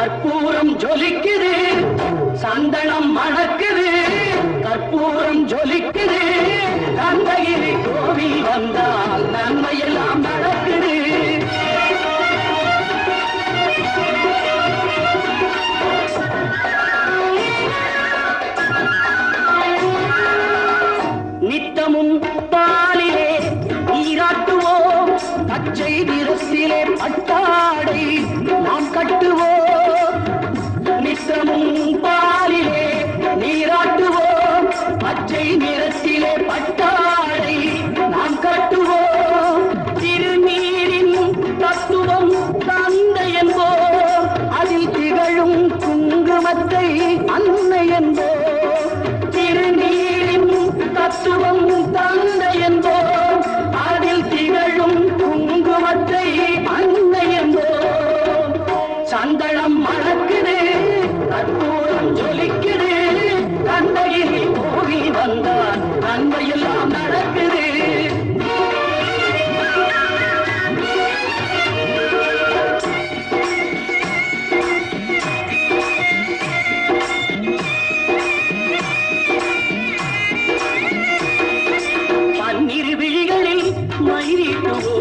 கற்பூரம் ஜொலிக்குது சந்தனம் மணக்குது. கற்பூரம் ஜொலிக்குது கந்தகிரி கோவில் வந்தால் நன்மையெல்லாம் நடக்குது. நித்தமும் பாலிலே நீராட்டுவோம் பச்சை நிறத்திலே பட்டாடை. வந்தான். அன்பையெல்லாம் நடக்குது. பன்னிரு விழிகளில் மயிரிட்டு